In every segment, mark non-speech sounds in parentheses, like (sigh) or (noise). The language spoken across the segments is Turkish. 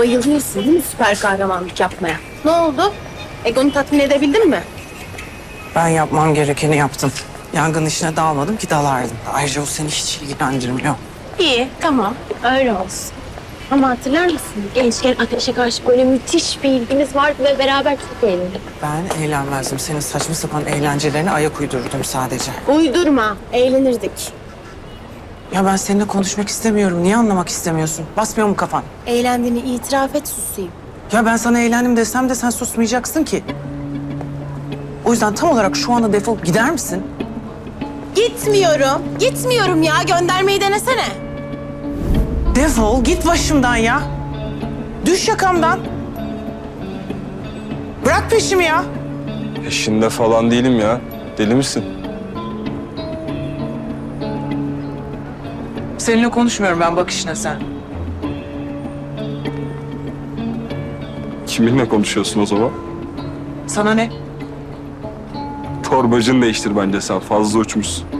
bayılıyorsun değil mi süper kahramanlık yapmaya? Ne oldu? Egonu tatmin edebildin mi? Ben yapmam gerekeni yaptım. Yangın işine dalmadım ki dalardım. Ayrıca o seni hiç ilgilendirmiyor. İyi, tamam. Öyle olsun. Ama hatırlar mısın? Gençken ateşe karşı böyle müthiş bir ilginiz vardı ve beraber çok eğlendik. Ben eğlenmezdim. Senin saçma sapan eğlencelerine ayak uydururdum sadece. Uydurma, eğlenirdik. Ya ben seninle konuşmak istemiyorum. Niye anlamak istemiyorsun? Basmıyor mu kafan? Eğlendiğini itiraf et susayım. Ya ben sana eğlendim desem de sen susmayacaksın ki. O yüzden tam olarak şu anda defol gider misin? Gitmiyorum. Gitmiyorum ya. Göndermeyi denesene. Defol git başımdan ya. Düş yakamdan. Bırak peşimi ya. Peşinde falan değilim ya. Deli misin? Seninle konuşmuyorum ben bakışına sen. Kiminle konuşuyorsun o zaman? Sana ne? Torbacını değiştir bence sen. Fazla uçmuşsun.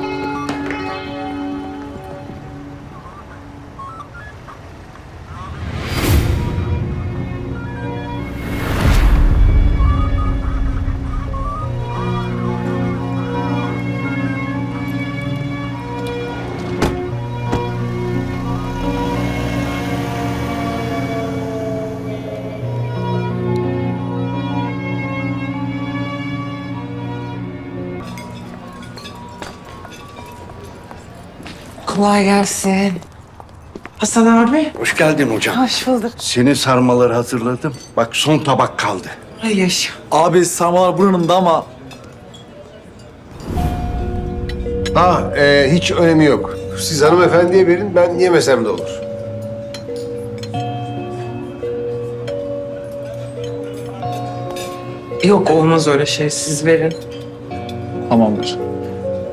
Kolay gelsin. Hasan abi. Hoş geldin hocam. Hoş bulduk. Senin sarmaları hazırladım. Bak son tabak kaldı. Ay yaşa. Abi sarmalar buranın da ama Ha, e, hiç önemi yok. Siz hanımefendiye verin, ben yemesem de olur. Yok olmaz öyle şey siz verin. tamamdır.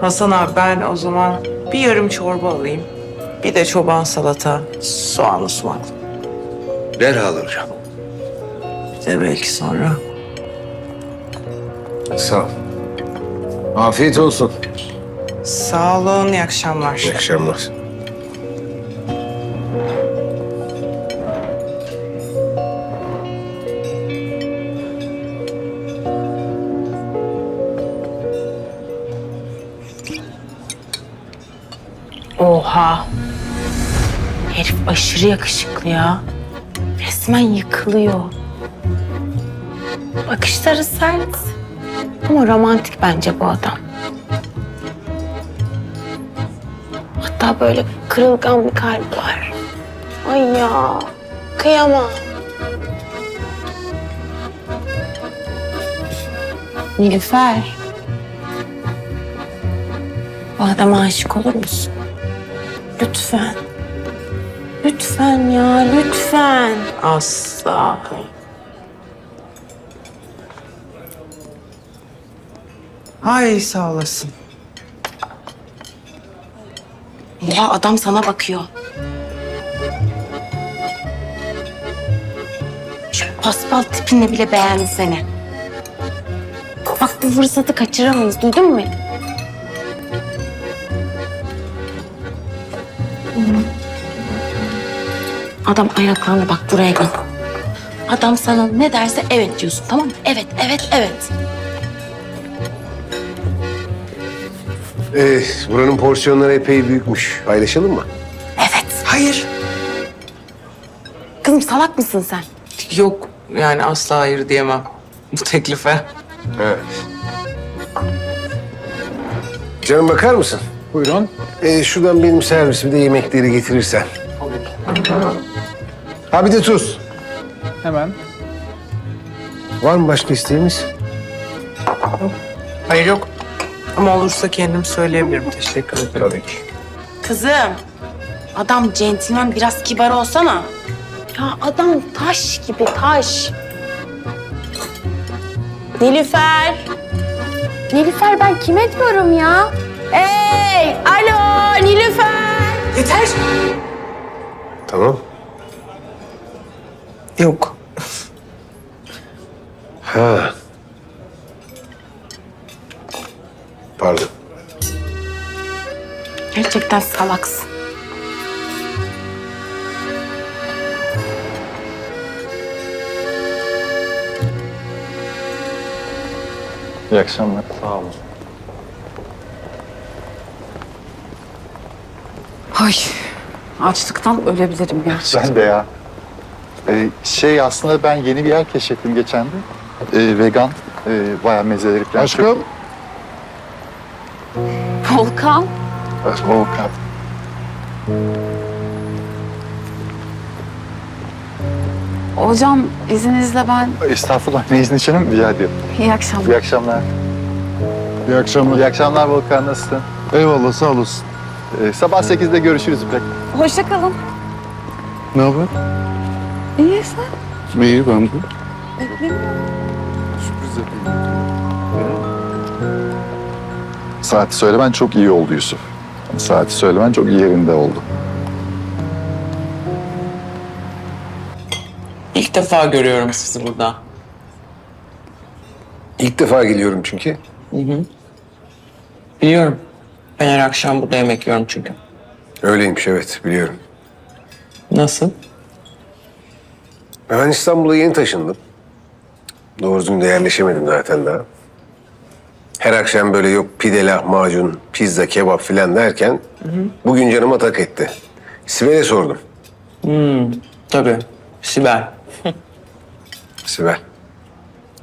Hasan abi ben o zaman bir yarım çorba alayım. Bir de çoban salata, soğanlı sumaklı. Derhal hocam. Bir de belki sonra. Sağ ol. Afiyet olsun. Sağ olun, iyi akşamlar. İyi akşamlar. Herif aşırı yakışıklı ya. Resmen yıkılıyor. Bakışları sert. Ama romantik bence bu adam. Hatta böyle kırılgan bir kalp var. Ay ya. Kıyamam. Nilüfer. Bu adama aşık olur musun? Lütfen. Lütfen ya, lütfen. Asla. Ay sağ olasın. Ya adam sana bakıyor. Şu paspal tipinle bile beğendi seni. Bak bu fırsatı kaçıramayız, duydun mu? Adam ayaklandı bak buraya gel. Adam sana ne derse evet diyorsun tamam mı? Evet, evet, evet. Ee, buranın porsiyonları epey büyükmüş. Paylaşalım mı? Evet. Hayır. Kızım salak mısın sen? Yok yani asla hayır diyemem bu teklife. Evet. Canım bakar mısın? Buyurun. Ee, şuradan benim servisime de yemekleri getirirsen. Ha bir de tuz. Hemen. Var mı başka isteğimiz? Hayır yok. Ama olursa kendim söyleyebilirim. Teşekkür ederim. Tabii ki. Kızım, adam centilmen biraz kibar olsana. Ya adam taş gibi taş. Nilüfer. Nilüfer ben kime diyorum ya? Hey, alo Nilüfer. Yeter. Tamam. Yok. Ha. Pardon. Gerçekten salaksın. İyi akşamlar. Sağ olun. Ay açlıktan ölebilirim gerçekten. Ben de ya. Ee, şey aslında ben yeni bir yer keşfettim geçen de. Ee, vegan. Ee, bayağı mezeleri falan. Aşkım. Volkan çok- Volkan. hocam izninizle ben Estağfurullah. Ne izni için mi? Rica ediyorum. iyi akşamlar. İyi akşamlar. İyi akşamlar. İyi akşamlar Volkan. Nasılsın? Eyvallah sağ olasın. Ee, sabah 8'de görüşürüz İpek. Hoşça kalın. Ne haber? İyi sen. İyi ben de. Saati söylemen çok iyi oldu Yusuf. Saati söylemen çok yerinde oldu. İlk defa görüyorum sizi burada. İlk defa geliyorum çünkü. Biliyorum. Ben her akşam burada yemek yiyorum çünkü. Öyleymiş evet biliyorum. Nasıl? Ben İstanbul'a yeni taşındım. Doğru düzgün de yerleşemedim zaten daha. Her akşam böyle yok pide, lahmacun, pizza, kebap filan derken bugün canıma tak etti. Sibel'e sordum. Tabii. Sibel. (laughs) Sibel.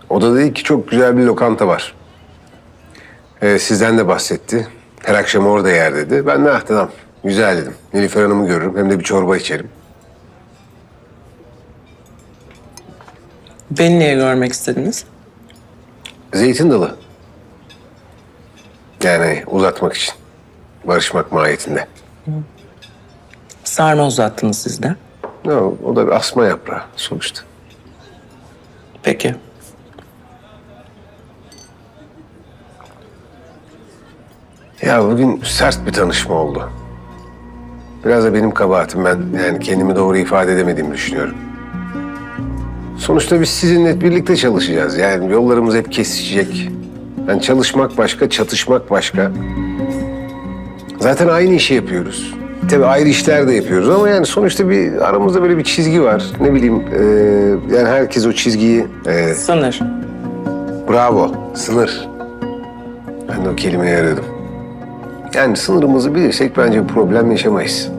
O da dedi ki çok güzel bir lokanta var. Ee, sizden de bahsetti. Her akşam orada yer dedi. Ben de ah tamam güzel dedim. Nilüfer Hanım'ı görürüm hem de bir çorba içerim. Beni niye görmek istediniz? Zeytin dalı. Yani uzatmak için. Barışmak mahiyetinde. Sarma uzattınız siz de. Ya, o da bir asma yaprağı sonuçta. Peki. Ya bugün sert bir tanışma oldu. Biraz da benim kabahatim. Ben yani kendimi doğru ifade edemediğimi düşünüyorum. Sonuçta biz sizinle birlikte çalışacağız. Yani yollarımız hep kesişecek. Yani çalışmak başka, çatışmak başka. Zaten aynı işi yapıyoruz. Tabii ayrı işler de yapıyoruz ama yani sonuçta bir aramızda böyle bir çizgi var. Ne bileyim e, yani herkes o çizgiyi e, Sınır. Bravo, sınır. Ben de o kelimeyi aradım. Yani sınırımızı bilirsek bence bir problem yaşamayız.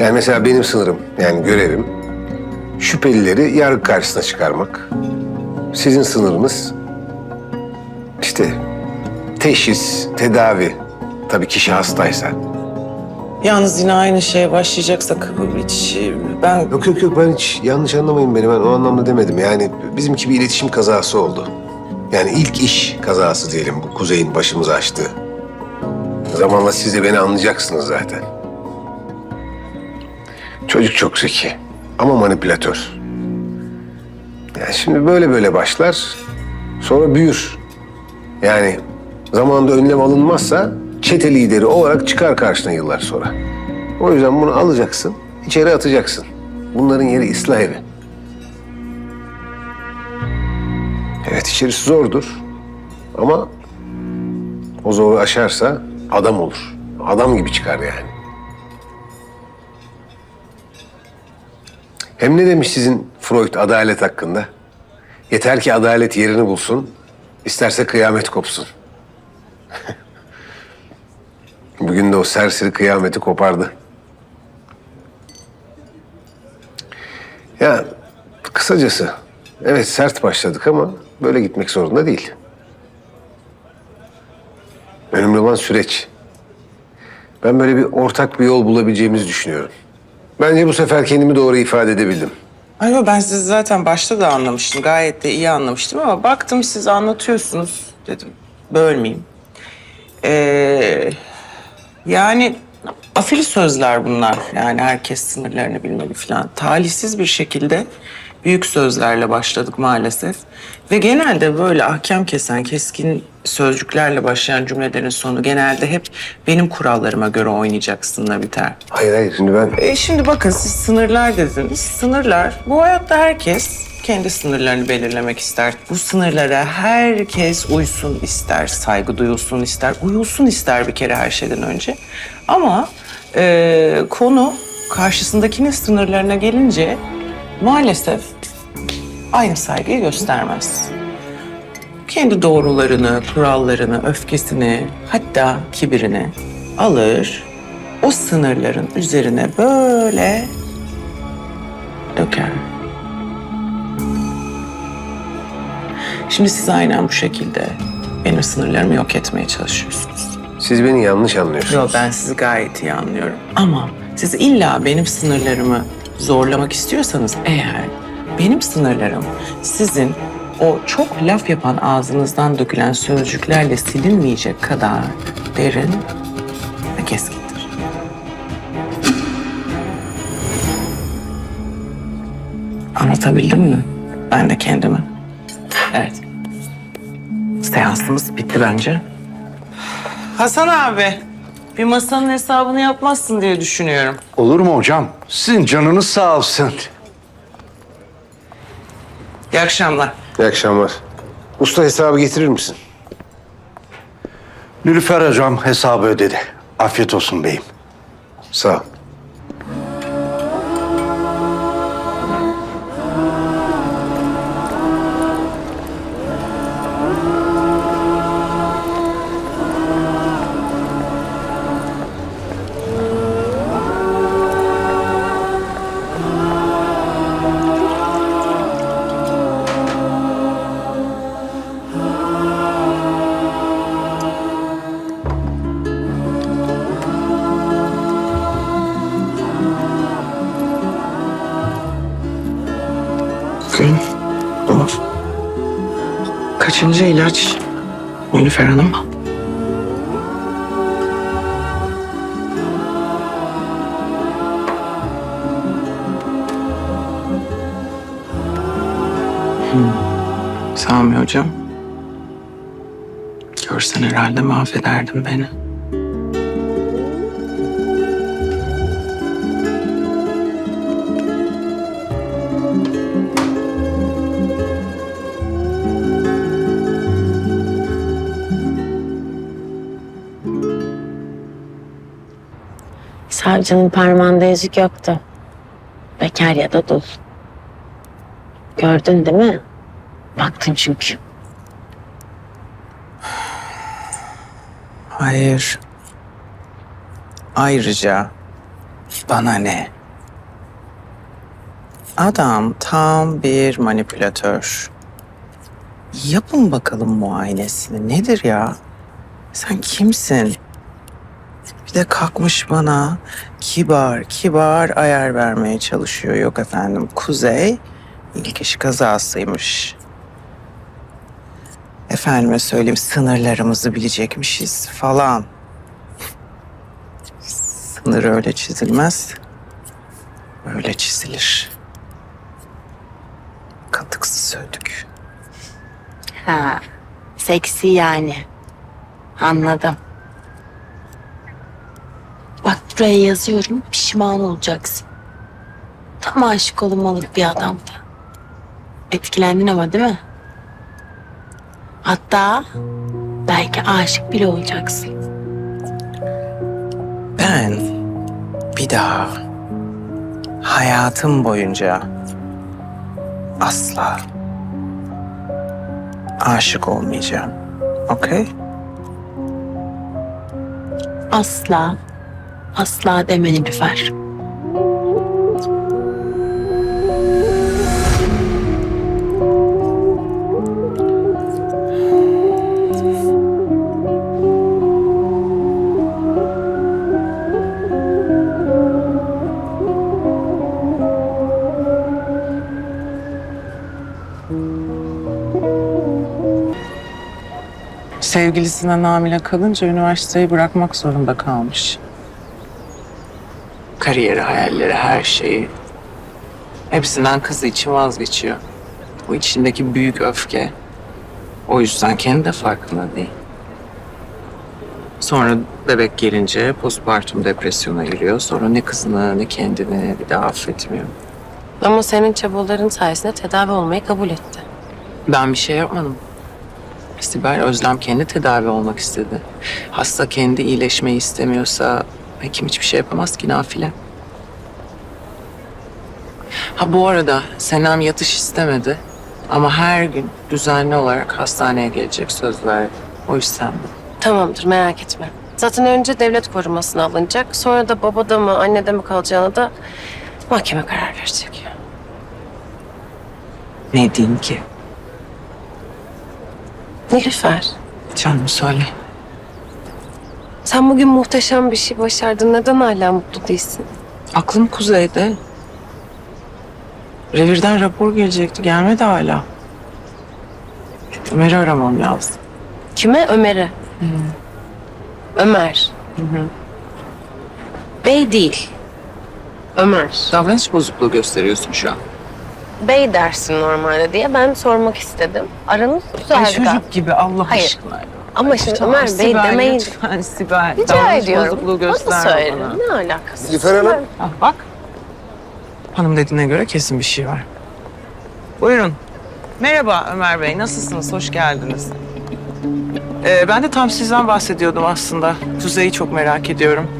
Yani mesela benim sınırım, yani görevim şüphelileri yargı karşısına çıkarmak. Sizin sınırınız işte teşhis, tedavi. Tabii kişi hastaysa. Yalnız yine aynı şeye başlayacaksak hiç ben Yok yok yok ben hiç yanlış anlamayın beni. Ben o anlamda demedim. Yani bizimki bir iletişim kazası oldu. Yani ilk iş kazası diyelim bu Kuzey'in başımıza açtığı. Zamanla siz de beni anlayacaksınız zaten. Çocuk çok zeki ama manipülatör. Yani şimdi böyle böyle başlar, sonra büyür. Yani zamanında önlem alınmazsa çete lideri olarak çıkar karşına yıllar sonra. O yüzden bunu alacaksın, içeri atacaksın. Bunların yeri ıslah evi. Evet içerisi zordur ama o zoru aşarsa adam olur. Adam gibi çıkar yani. Hem ne demiş sizin Freud adalet hakkında? Yeter ki adalet yerini bulsun, isterse kıyamet kopsun. (laughs) Bugün de o serseri kıyameti kopardı. Ya kısacası evet sert başladık ama böyle gitmek zorunda değil. Önemli olan süreç. Ben böyle bir ortak bir yol bulabileceğimizi düşünüyorum. Bence bu sefer kendimi doğru ifade edebildim. Ay yo, ben sizi zaten başta da anlamıştım. Gayet de iyi anlamıştım ama baktım siz anlatıyorsunuz dedim. Bölmeyeyim. Ee, yani afili sözler bunlar. Yani herkes sınırlarını bilmeli falan. Talihsiz bir şekilde büyük sözlerle başladık maalesef. Ve genelde böyle ahkam kesen, keskin sözcüklerle başlayan cümlelerin sonu genelde hep benim kurallarıma göre oynayacaksınla biter. Hayır hayır şimdi ben E şimdi bakın siz sınırlar dediniz. Sınırlar, bu hayatta herkes kendi sınırlarını belirlemek ister. Bu sınırlara herkes uysun ister, saygı duyulsun ister, uyulsun ister bir kere her şeyden önce. Ama e, konu karşısındakinin sınırlarına gelince maalesef aynı saygıyı göstermez. Kendi doğrularını, kurallarını, öfkesini, hatta kibirini alır, o sınırların üzerine böyle döker. Şimdi siz aynen bu şekilde benim sınırlarımı yok etmeye çalışıyorsunuz. siz beni yanlış anlıyorsunuz. Yok ben sizi gayet iyi anlıyorum. Ama siz illa benim sınırlarımı zorlamak istiyorsanız eğer benim sınırlarım sizin o çok laf yapan ağzınızdan dökülen sözcüklerle silinmeyecek kadar derin ve keskindir. Anlatabildim mi? Ben de kendimi. Evet. Seansımız bitti bence. Hasan abi, bir masanın hesabını yapmazsın diye düşünüyorum. Olur mu hocam? Sizin canınız sağ olsun. İyi akşamlar. İyi akşamlar. Usta hesabı getirir misin? Nilüfer hocam hesabı ödedi. Afiyet olsun beyim. Sağ ol. İlaç? Nilüfer Hanım. Hmm. Sami hocam. Görsen herhalde mahvederdin beni. Savcının parmağında yüzük yoktu. Bekar ya da dul. Gördün değil mi? Baktın çünkü. Hayır. Ayrıca bana ne? Adam tam bir manipülatör. Yapın bakalım muayenesini. Nedir ya? Sen kimsin? De kalkmış bana kibar kibar ayar vermeye çalışıyor. Yok efendim Kuzey ilk iş kazasıymış. Efendime söyleyeyim sınırlarımızı bilecekmişiz falan. Sınır öyle çizilmez. Böyle çizilir. Katıksız söylük. Ha, seksi yani. Anladım. Buraya yazıyorum, pişman olacaksın. Tam aşık olunmalık bir adamdı. Etkilendin ama değil mi? Hatta belki aşık bile olacaksın. Ben bir daha hayatım boyunca asla aşık olmayacağım. Okey? Asla, asla deme Nilüfer. Sevgilisine namile kalınca üniversiteyi bırakmak zorunda kalmış. Kariyeri, hayalleri, her şeyi. Hepsinden kızı için vazgeçiyor. Bu içindeki büyük öfke. O yüzden kendi de farkında değil. Sonra bebek gelince postpartum depresyona giriyor. Sonra ne kızını ne kendini bir daha affetmiyor. Ama senin çabaların sayesinde tedavi olmayı kabul etti. Ben bir şey yapmadım. Sibel Özlem kendi tedavi olmak istedi. Hasta kendi iyileşmeyi istemiyorsa hekim hiçbir şey yapamaz ki nafile. Ha bu arada Senem yatış istemedi. Ama her gün düzenli olarak hastaneye gelecek söz verdi. O yüzden de. Tamamdır merak etme. Zaten önce devlet korumasına alınacak. Sonra da babada mı annede mi kalacağına da mahkeme karar verecek. Ne diyeyim ki? Nilüfer, Canım söyle. Sen bugün muhteşem bir şey başardın. Neden hala mutlu değilsin? Aklım kuzeyde. Revirden rapor gelecekti. Gelmedi hala. Ömer'i aramam lazım. Kime? Ömer'e. Ömer. Bey değil. Ömer. Davranış bozukluğu gösteriyorsun şu an. Bey dersin normalde diye ben sormak istedim. Aranız güzel Ay çocuk gibi Allah Hayır. aşkına. Ama şimdi Tamam, Ömer Bey Sibel, demeyin. Lütfen Sibel. Rica Davranış ediyorum. bozukluğu gösterme söylerim. bana. Ne alakası? Nilüfer Hanım. Ah, bak. Hanım dediğine göre kesin bir şey var. Buyurun. Merhaba Ömer Bey. Nasılsınız? Hoş geldiniz. Ee, ben de tam sizden bahsediyordum aslında. Kuzey'i çok merak ediyorum.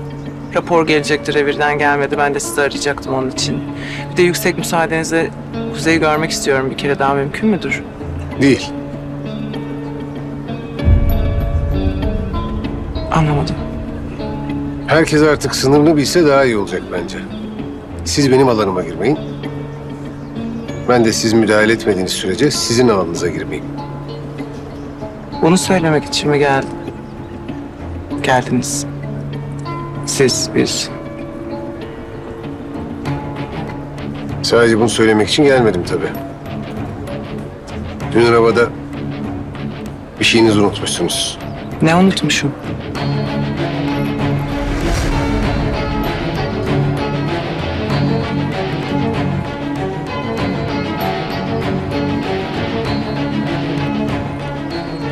Rapor gelecekti revirden gelmedi. Ben de sizi arayacaktım onun için. Bir de yüksek müsaadenizle Kuzey'i görmek istiyorum bir kere daha mümkün müdür? Değil. Anlamadım. Herkes artık sınırını bilse daha iyi olacak bence. Siz benim alanıma girmeyin. Ben de siz müdahale etmediğiniz sürece sizin alanınıza girmeyeyim. Bunu söylemek için mi geldin? Geldiniz. Siz, biz. Sadece bunu söylemek için gelmedim tabii. Dün arabada bir şeyinizi unutmuşsunuz. Ne unutmuşum?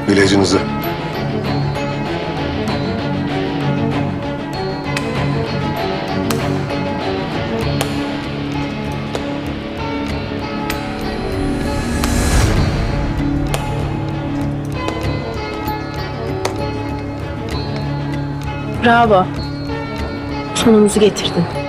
İlacınızı. Bravo. Sonumuzu getirdin.